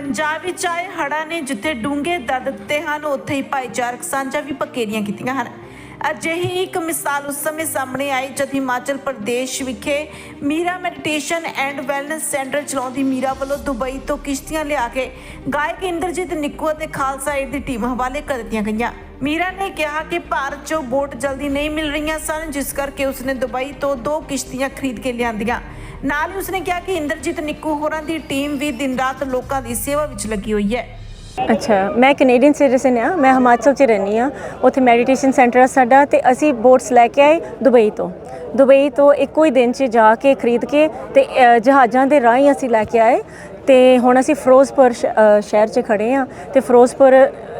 ਪੰਜਾਬ ਵਿੱਚ ਆਏ ਹੜ੍ਹਾਂ ਨੇ ਜਿੱਥੇ ਡੂੰਘੇ ਦਰਦ ਦਿੱਤੇ ਹਨ, ਉੱਥੇ ਹੀ ਭਾਈਚਾਰਕ ਸਾਂਝਾ ਵੀ ਪਕੇਰੀਆਂ ਕੀਤੀਆਂ ਹਨ। ਅਜਿਹੀ ਇੱਕ ਮਿਸਾਲ ਉਸ ਸਮੇਂ ਸਾਹਮਣੇ ਆਈ ਜਦ ਹਿਮਾਚਲ ਪ੍ਰਦੇਸ਼ ਵਿਖੇ Meera meditation and wellness centre ਚਲਾਉਂਦੀ ਮੀਰਾ ਵੱਲੋਂ ਦੁਬਈ ਤੋਂ ਕਿਸ਼ਤੀਆਂ ਲਿਆ ਕੇ ਗਾਇਕ ਇੰਦਰਜੀਤ ਨਿੱਕੂ ਅਤੇ ਖਾਲਸਾ ਏਡ ਦੀ ਟੀਮ ਹਵਾਲੇ ਕਰ ਦਿੱਤੀਆਂ ਗਈਆਂ। ਮੀਰਾ ਨੇ ਕਿਹਾ ਕਿ ਭਾਰਤ 'ਚੋਂ ਬੋਟ ਜਲਦੀ ਨਹੀਂ ਮਿਲ ਰਹੀਆਂ ਸਨ, ਜਿਸ ਕਰਕੇ ਉਸਨੇ ਦੁਬਈ ਤੋਂ ਦੋ ਕਿਸ਼ਤੀਆਂ ਖਰੀਦ ਕੇ ਲਿਆਂਦੀਆਂ। ਨਾਲ ਹੀ ਉਸਨੇ ਕਿਹਾ ਕਿ ਇੰਦਰਜੀਤ ਨਿੱਕੂ ਹੋਰਾਂ ਦੀ ਟੀਮ ਵੀ ਦਿਨ ਰਾਤ ਲੋਕਾਂ ਦੀ ਸੇਵਾ ਵਿੱਚ ਲੱਗੀ ਹੋਈ ਹੈ। ਅੱਛਾ, ਮੈਂ ਕੈਨੇਡੀਅਨ ਸਿਟੀਜ਼ਨ ਆ ਮੈਂ ਹਿਮਾਚਲ 'ਚ ਰਹਿੰਦੀ ਆ ਉੱਥੇ ਮੈਡੀਟੇਸ਼ਨ ਸੈਂਟਰ ਆ ਸਾਡਾ ਤੇ ਅਸੀਂ ਬੋਟਸ ਲੈ ਕੇ ਆਏ ਦੁਬਈ ਤੋਂ। ਦੁਬਈ ਤੋਂ ਇੱਕੋ ਹੀ ਦਿਨ 'ਚ ਜਾ ਕੇ ਖਰੀਦ ਕੇ ਤੇ ਜਹਾਜ਼ਾਂ ਦੇ ਰਾਹੀਂ ਅਸੀਂ ਲੈ ਕੇ ਆਏ। ਤੇ ਹੁਣ ਅਸੀਂ ਫਿਰੋਜ਼ਪੁਰ ਸ਼ਹਿਰ 'ਚ ਖੜੇ ਆ ਤੇ ਫਿਰੋਜ਼ਪੁਰ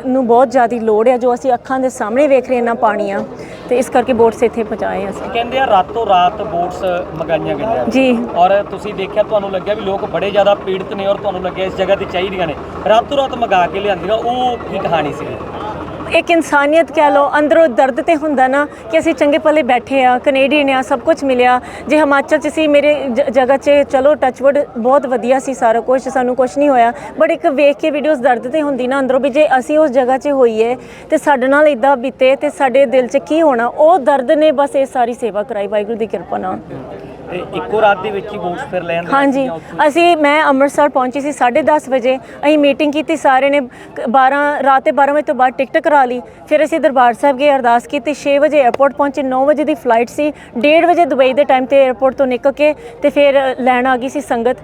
ਨੂੰ ਬਹੁਤ ਜ਼ਿਆਦਾ ਲੋੜ ਆ ਜੋ ਅਸੀਂ ਅੱਖਾਂ ਦੇ ਸਾਹਮਣੇ ਵੇਖ ਰਹੇ ਨਾ ਪਾਣੀ ਆ। ਤੇ ਇਸ ਕਰਕੇ ਬੋਟਸ ਇੱਥੇ ਪਹੁੰਚਾਏ ਅਸੀਂ। ਕਹਿੰਦੇ ਆ ਰਾਤੋਂ ਰਾਤ ਬੋਟਸ ਮੰਗਾਈਆਂ ਗਈਆਂ। ਜੀ। ਔਰ ਤੁਸੀਂ ਦੇਖਿਆ ਤੁਹਾਨੂੰ ਲੱਗਿਆ ਵੀ ਲੋਕ ਬੜੇ ਜ਼ਿਆਦਾ ਪੀੜਤ ਨੇ ਔਰ ਤੁਹਾਨੂੰ ਲੱਗਿਆ ਇਸ ਜਗ੍ਹਾ ਤੇ ਚਾਹੀਦੀਆਂ ਨੇ। ਰਾਤੋਂ ਰਾਤ ਮੰਗਾ ਕੇ ਲਿਆਂਦੀਆਂ ਉਹ ਕੀ ਕਹਾਣੀ ਸੀ? ਇੱਕ ਇਨਸਾਨੀਅਤ ਕਹਿ ਲਓ, ਅੰਦਰੋਂ ਦਰਦ ਤੇ ਹੁੰਦਾ ਨਾ ਕਿ ਅਸੀਂ ਚੰਗੇ ਭਲੇ ਬੈਠੇ ਆ ਕੈਨੇਡੀਅਨ ਆ, ਸਭ ਕੁਝ ਮਿਲਿਆ। ਜੇ ਹਿਮਾਚਲ ਚ ਸੀ, ਮੇਰੇ ਜ- ਜਗ੍ਹਾ 'ਚ ਚਲੋ ਟੱਚਵੁੱਡ ਬਹੁਤ ਵਧੀਆ ਸੀ ਸਾਰਾ ਕੁਝ ਸਾਨੂੰ ਕੁਝ ਨਹੀਂ ਹੋਇਆ। ਬਟ ਇੱਕ ਵੇਖ ਕੇ ਵੀਡੀਓਜ਼ ਦਰਦ ਤੇ ਹੁੰਦੀ ਨਾ ਅੰਦਰੋਂ ਵੀ ਜੇ ਅਸੀਂ ਉਸ ਜਗ੍ਹਾ 'ਚ ਹੋਈਏ ਤੇ ਸਾਡੇ ਨਾਲ ਇਦਾਂ ਬੀਤੇ ਤੇ ਸਾਡੇ ਦਿਲ 'ਚ ਕੀ ਹੋਣਾ, ਉਹ ਦਰਦ ਨੇ ਬਸ ਇਹ ਸਾਰੀ ਸੇਵਾ ਕਰਾਈ, ਵਾਹਿਗੁਰੂ ਦੀ ਕਿਰਪਾ ਨਾਲ। ਤੇ ਇੱਕੋ ਰਾਤ ਦੇ ਵਿੱਚ ਹੀ ਬੋਟਸ ਫਿਰ ਲੈਣ ਦੇ ਹਾਂਜੀ ਅਸੀਂ ਮੈਂ ਅੰਮ੍ਰਿਤਸਰ ਪਹੁੰਚੀ ਸੀ 10:30 ਵਜੇ। ਅਸੀਂ ਮੀਟਿੰਗ ਕੀਤੀ ਸਾਰੇ ਨੇ ਕ- 12 ਰਾਤ ਦੇ 12 ਵਜੇ ਤੋਂ ਬਾਅਦ ਟਿਕਟ ਕਰਾ ਲਈ। ਫਿਰ ਅਸੀਂ ਦਰਬਾਰ ਸਾਹਿਬ ਗਏ ਅਰਦਾਸ ਕੀਤੀ। 6 ਵਜੇ 에ਅਰਪੋਰਟ ਪਹੁੰਚੇ 9 ਵਜੇ ਦੀ ਫਲਾਈਟ ਸੀ। 1:30 ਵਜੇ ਦੁਬਈ ਦੇ ਟਾਈਮ ਤੇ 에ਅਰਪੋਰਟ ਤੋਂ ਨਿਕਲ ਕੇ ਤੇ ਫਿਰ ਲੈਣ ਆ ਗਈ ਸੀ ਸੰਗਤ।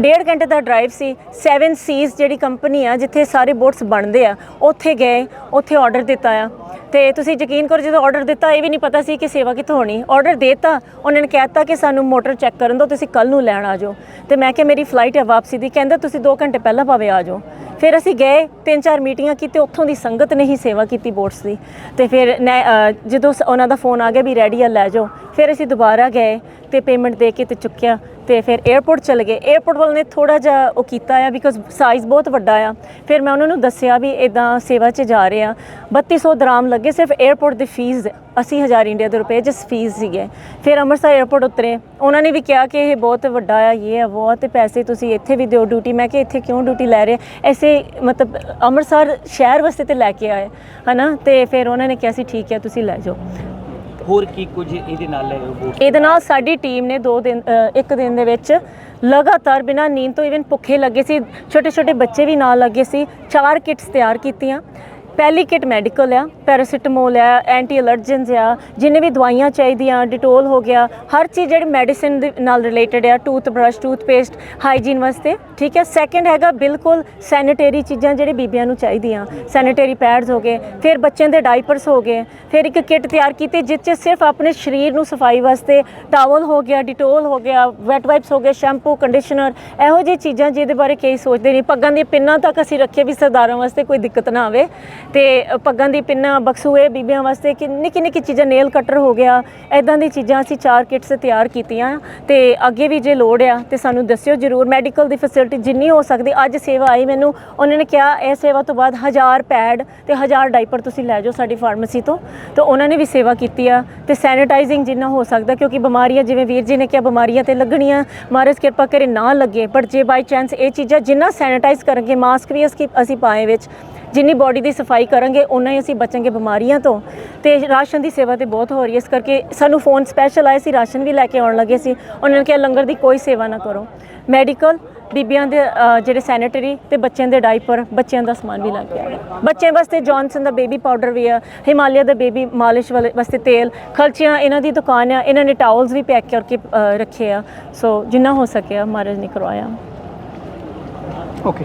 ਡੇਢ ਘੰਟੇ ਦਾ ਡਰਾਈਵ ਸੀ। 7 ਸੀਜ਼ ਜਿਹੜੀ ਕੰਪਨੀ ਆ ਜਿੱਥੇ ਸਾਰੇ ਬੋਟਸ ਬਣਦੇ ਆ ਉੱਥੇ ਗਏ ਉੱਥੇ ਆਰਡਰ ਦਿੱਤਾ ਆ। ਤੇ ਤੁਸੀਂ ਯਕੀਨ ਕਰੋ ਜਦੋਂ ਆਰਡਰ ਦਿੱਤਾ, ਇਹ ਵੀ ਨਹੀਂ ਪਤਾ ਸੀ ਕਿ ਸੇਵਾ ਕਿੱਥੋਂ ਹੋਣੀ। ਆਰਡਰ ਦੇਤਾ, ਉਹਨਾਂ ਨੇ ਕਹਿਤਾ ਕਿ ਸਾਨੂੰ ਮੋਟਰ ਚੈੱਕ ਕਰਨ ਦਿਓ, ਤੁਸੀਂ ਕੱਲ ਨੂੰ ਲੈਣ ਆ ਜਾਓ। ਤੇ ਮੈਂ ਕਿਹਾ, ਮੇਰੀ ਫਲਾਈਟ ਹੈ ਵਾਪਸੀ ਦੀ। ਕਹਿੰਦਾ, ਤੁਸੀਂ 2 ਘੰਟੇ ਪਹਿਲਾਂ ਭਾਵੇਂ ਆ ਜਾਓ। ਫਿਰ ਅਸੀਂ ਗਏ, ਤਿੰਨ ਚਾਰ ਮੀਟਿੰਗਾਂ ਕੀਤੀ ਉੱਥੋਂ ਦੀ ਸੰਗਤ ਨੇ ਹੀ ਸੇਵਾ ਕੀਤੀ ਬੋਟਸ ਦੀ। ਤੇ ਫਿਰ ਨੈ- ਜਦੋਂ ਸ- ਉਹਨਾਂ ਦਾ ਫੋਨ ਆ ਗਿਆ ਵੀ ਰੈਡੀ ਆ, ਲੈ ਜਾਓ। ਫਿਰ ਅਸੀਂ ਦੁਬਾਰਾ ਗਏ ਤੇ ਪੇਮੈਂਟ ਦੇ ਕੇ ਤੇ ਚੁੱਕਿਆ। ਤੇ ਫਿਰ 에어ਪੋਰਟ ਚਲੇ ਗਏ। 에어ਪੋਰਟ ਵਾਲ ਨੇ ਥੋੜਾ ਜਿਹਾ ਉਹ ਕੀਤਾ ਆ ਬਿਕੋਜ਼ ਸਾਈਜ਼ ਬਹੁਤ ਵੱਡਾ ਆ। ਫਿਰ ਮੈਂ ਉਹਨਾਂ ਨੂੰ ਦੱਸਿਆ ਵੀ ਇਦਾਂ ਸੇਵਾ 'ਚ ਜਾ ਰਹੇ ਆ। 3200 ਦਰਾਮ ਲੱਗੇ, ਸਿਰਫ 에어ਪੋਰਟ ਦੀ ਫੀਸ 80000 ਇੰਡੀਆ ਦੇ ਰੁਪਏ ਜਿਸ ਫੀਸ ਸੀਗੇ। ਫਿਰ ਅੰਮ੍ਰਿਤਸਰ 에어ਪੋਰਟ ਉਤਰੇ। ਉਹਨਾਂ ਨੇ ਵੀ ਕਿਹਾ ਕਿ ਇਹ ਬਹੁਤ ਵੱਡਾ ਆ, ਇਹ ਆ ਬਹੁਤ ਪੈਸੇ ਤੁਸੀਂ ਇੱਥੇ ਵੀ ਦਿਓ ਡਿਊਟੀ ਮੈਂ ਕਿ ਇੱਥੇ ਕਿਉਂ ਡਿਊਟੀ ਲੈ ਰਹੇ ਐਸੇ ਮਤਲਬ ਅੰਮ੍ਰਿਤਸਰ ਸ਼ਹਿਰ ਵਾਸਤੇ ਤੇ ਲੈ ਕੇ ਆਏ। ਹਨਾ? ਤੇ ਫਿਰ ਉਹਨਾਂ ਨੇ ਕਿਹਾ ਸੀ, ਠੀਕ ਹੈ, ਤੁਸੀਂ ਲੈ ਜਾਓ। ਹੋਰ ਕੀ ਕੁਝ ਇਹਦੇ ਨਾਲ ਲੈ ਬੋਟਸ ਇਹਦੇ ਨਾਲ ਸਾਡੀ ਟੀਮ ਨੇ ਦੋ ਦਿਨ ਅ, ਇੱਕ ਦਿਨ ਦੇ ਵਿੱਚ ਲਗਾਤਾਰ ਬਿਨਾਂ ਨੀਂਦ ਤੋਂ ਇਵਨ ਭੁੱਖੇ ਲੱਗੇ ਸੀ ਛੋਟੇ ਛੋਟੇ ਬੱਚੇ ਵੀ ਨਾਲ ਲੱਗੇ ਸੀ ਚਾਰ ਕਿਟਸ ਤਿਆਰ ਕੀਤੀਆਂ। ਪਹਿਲੀ ਕਿਟ ਮੈਡੀਕਲ ਆ ਪੈਰਾਸੀਟਾਮੋਲ ਆ ਐਂਟੀ ਅਲਰਜਨਸ ਆ, ਜਿੰਨੇ ਵੀ ਦਵਾਈਆਂ ਚਾਹੀਦੀਆਂ ਡਿਟੋਲ ਹੋ ਗਿਆ, ਹਰ ਚੀਜ਼ ਜਿਹੜੀ ਮੈਡੀਸਿਨ ਦੇ ਨਾਲ ਰਿਲੇਟਡ ਆ ਟੂਥ ਬ੍ਰਸ਼ ਟੂਥਪੇਸਟ ਹਾਈਜੀਨ ਵਾਸਤੇ, ਠੀਕ ਹੈ? ਸੈਕੰਡ ਹੈਗਾ ਬਿਲਕੁਲ ਸੈਨੀਟਰੀ ਚੀਜ਼ਾਂ ਜਿਹੜੇ ਬੀਬੀਆਂ ਨੂੰ ਚਾਹੀਦੀਆਂ। ਸੈਨੀਟਰੀ ਪੈਡਸ ਹੋ ਗਏ, ਫਿਰ ਬੱਚਿਆਂ ਦੇ ਡਾਈਪਰਸ ਹੋ ਗਏ, ਫਿਰ ਇੱਕ ਕਿਟ ਤਿਆਰ ਕੀਤੀ ਜਿਸ 'ਚ ਸਿਰਫ ਆਪਣੇ ਸਰੀਰ ਨੂੰ ਸਫ਼ਾਈ ਵਾਸਤੇ ਟਾਵਲ ਹੋ ਗਿਆ ਡਿਟੋਲ ਹੋ ਗਿਆ ਵੈਟ ਵਾਈਪਸ ਹੋ ਗਏ ਸ਼ੈਂਪੂ ਕੰਡੀਸ਼ਨਰ ਇਹੋ ਜਿਹੀ ਚੀਜ਼ਾਂ ਜਿਹਦੇ ਬਾਰੇ ਕਈ ਸੋਚਦੇ ਨਹੀਂ। ਪੱਗਾਂ ਦੀਆਂ ਪਿੰਨਾਂ ਤੱਕ ਅਸੀਂ ਰੱਖੇ ਵੀ ਸਰਦਾਰਾਂ ਵਾਸਤੇ ਕੋਈ ਦਿੱਕਤ ਨਾ ਆਵੇ। ਤੇ ਪੱਗਾਂ ਦੀ ਪਿੰਨਾਂ, ਬਕਸੂਏ, ਬੀਬੀਆਂ ਵਾਸਤੇ ਕਿ ਨਿੱਕੀ ਨਿੱਕੀ ਚੀਜ਼ਾਂ ਨੇਲ ਕਟਰ ਹੋ ਗਿਆ ਐਦਾਂ ਦੀ ਚੀਜ਼ਾਂ ਅਸੀਂ ਚਾਰ ਕਿਟਸ ਤਿਆਰ ਕੀਤੀਆਂ। ਤੇ ਅੱਗੇ ਵੀ ਜੇ ਲੋੜ ਆ ਤੇ ਸਾਨੂੰ ਦੱਸਿਓ ਜਰੂਰ। ਮੈਡੀਕਲ ਦੀ ਫੈਸਿਲਿਟੀ ਜਿੰਨੀ ਹੋ ਸਕਦੀ, ਅੱਜ ਸੇਵਾ ਆਈ ਮੈਨੂੰ, ਉਹਨਾਂ ਨੇ ਕਿਹਾ ਇਹ ਸੇਵਾ ਤੋਂ ਬਾਅਦ 1000 ਪੈਡ ਤੇ 1000 ਡਾਈਪਰ ਤੁਸੀਂ ਲੈ ਜਾਓ ਸਾਡੀ ਫਾਰਮੇਸੀ ਤੋਂ। ਤੇ ਉਹਨਾਂ ਨੇ ਵੀ ਸੇਵਾ ਕੀਤੀ ਆ। ਤੇ ਸੈਨੀਟਾਈਜ਼ਿੰਗ ਜਿੰਨਾ ਹੋ ਸਕਦਾ, ਕਿਉਂਕਿ ਬਿਮਾਰੀਆਂ, ਜਿਵੇਂ ਵੀਰ ਜੀ ਨੇ ਕਿਹਾ ਬਿਮਾਰੀਆਂ ਤੇ ਲੱਗਣੀਆਂ, ਮਹਾਰਾਜ ਕਿਰਪਾ ਕਰੇ ਨਾ ਲੱਗੇ। ਪਰ ਜੇ ਬਾਈ ਚਾਂਸ ਇਹ ਚੀਜ਼ਾਂ ਜਿੰਨਾ ਸੈਨੀਟਾਈਜ਼ ਕਰਾਂਗੇ ਮਾਸਕ ਵੀ ਅਸੀਂ ਅਸੀਂ ਪਾਏ ਵਿੱਚ। ਜਿੰਨੀ ਬਾਡੀ ਦੀ ਸਫ਼ਾਈ ਕਰਾਂਗੇ ਉਨਾ ਹੀ ਅਸੀਂ ਬਚਾਂਗੇ ਬਿਮਾਰੀਆਂ ਤੋਂ। ਤੇ ਰਾਸ਼ਨ ਦੀ ਸੇਵਾ ਤੇ ਬਹੁਤ ਹੋ ਰਹੀ ਹੈ। ਇਸ ਕਰਕੇ ਸਾਨੂੰ ਫੋਨ ਸਪੈਸ਼ਲ ਆਏ ਸੀ ਰਾਸ਼ਨ ਵੀ ਲੈ ਕੇ ਆਉਣ ਲੱਗੇ ਸੀ। ਉਹਨਾਂ ਨੇ ਕਿਹਾ ਲੰਗਰ ਦੀ ਕੋਈ ਸੇਵਾ ਨਾ ਕਰੋ। ਮੈਡੀਕਲ ਬੀਬੀਆਂ ਦੇ ਅ, ਜਿਹੜੇ ਸੈਨੀਟਰੀ ਤੇ ਬੱਚਿਆਂ ਦੇ ਡਾਈਪਰ ਬੱਚਿਆਂ ਦਾ ਸਮਾਨ ਵੀ ਲੈ ਕੇ ਆਏ ਬੱਚਿਆਂ ਵਾਸਤੇ ਜੌਨਸਨ ਦਾ ਬੇਬੀ ਪਾਊਡਰ ਵੀ ਆ ਹਿਮਾਲਿਆ ਦਾ ਬੇਬੀ ਮਾਲਿਸ਼ ਵਾਲੇ ਵਾਸਤੇ ਤੇਲ ਖਰਚੀਆਂ ਇਹਨਾਂ ਦੀ ਦੁਕਾਨ ਆ ਇਹਨਾਂ ਨੇ ਟਾਵਲਸ ਵੀ ਪੈਕ ਕਰਕੇ ਅ, ਰੱਖੇ ਆ। ਸੋ ਜਿੰਨਾ ਹੋ ਸਕਿਆ ਮਹਾਰਾਜ ਨੇ ਕਰਵਾਇਆ। ਓਕੇ